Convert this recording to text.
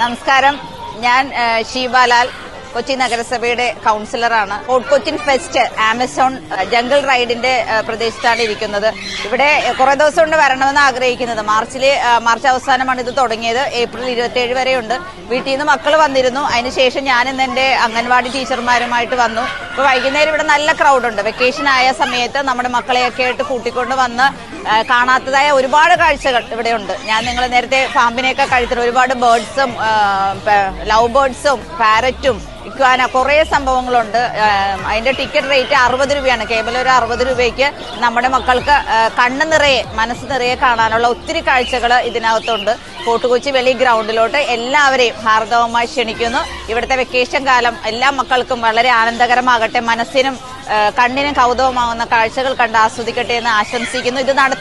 നമസ്കാരം. ഞാൻ ഷീബാലാൽ കൊച്ചി നഗരസഭയുടെ കൗൺസിലറാണ്. Fort Cochin fest Amazon jungle റൈഡിന്റെ പ്രദേശത്താണ് ഇരിക്കുന്നത്. ഇവിടെ കുറെ ദിവസം കൊണ്ട് വരണമെന്ന് ആഗ്രഹിക്കുന്നത്. മാർച്ചിൽ മാർച്ച് അവസാനമാണ് ഇത് തുടങ്ങിയത്. ഏപ്രിൽ ഇരുപത്തിയേഴ് വരെയുണ്ട്. വീട്ടിൽ നിന്ന് മക്കൾ വന്നിരുന്നു. അതിനുശേഷം ഞാൻ ഇന്ന് എന്റെ അംഗൻവാടി ടീച്ചർമാരുമായിട്ട് വന്നു. ഇപ്പൊ വൈകുന്നേരം ഇവിടെ നല്ല ക്രൗഡ് ഉണ്ട്. വെക്കേഷൻ ആയ സമയത്ത് നമ്മുടെ മക്കളെയൊക്കെ ആയിട്ട് കൂട്ടിക്കൊണ്ട് വന്ന് കാണാത്തതായ ഒരുപാട് കാഴ്ചകൾ ഇവിടെ ഉണ്ട് ഞാൻ നിങ്ങൾ നേരത്തെ പാമ്പിനെയൊക്കെ കഴിച്ചിട്ട് ഒരുപാട് ബേർഡ്സും ലവ് ബേർഡ്സും പാരറ്റും ഇക്വാന കുറേ സംഭവങ്ങളുണ്ട്. അതിന്റെ ടിക്കറ്റ് റേറ്റ് അറുപത് രൂപയാണ്. കേവലം ഒരു അറുപത് രൂപയ്ക്ക് നമ്മുടെ മക്കൾക്ക് കണ്ണ് നിറയെ മനസ്സ് നിറയെ കാണാനുള്ള ഒത്തിരി കാഴ്ചകൾ ഇതിനകത്തുണ്ട്. ഫോർട്ട് കൊച്ചി വെളി ഗ്രൗണ്ടിലോട്ട് എല്ലാവരെയും ഹാർദവമായി ക്ഷണിക്കുന്നു. ഇവിടുത്തെ വെക്കേഷൻ കാലം എല്ലാ മക്കൾക്കും വളരെ ആനന്ദകരമാകട്ടെ. മനസ്സിനും കണ്ണിനും കൗതുകമാവുന്ന കാഴ്ചകൾ കണ്ട് ആസ്വദിക്കട്ടെ എന്ന് ആശംസിക്കുന്നു. ഇത് നടത്തും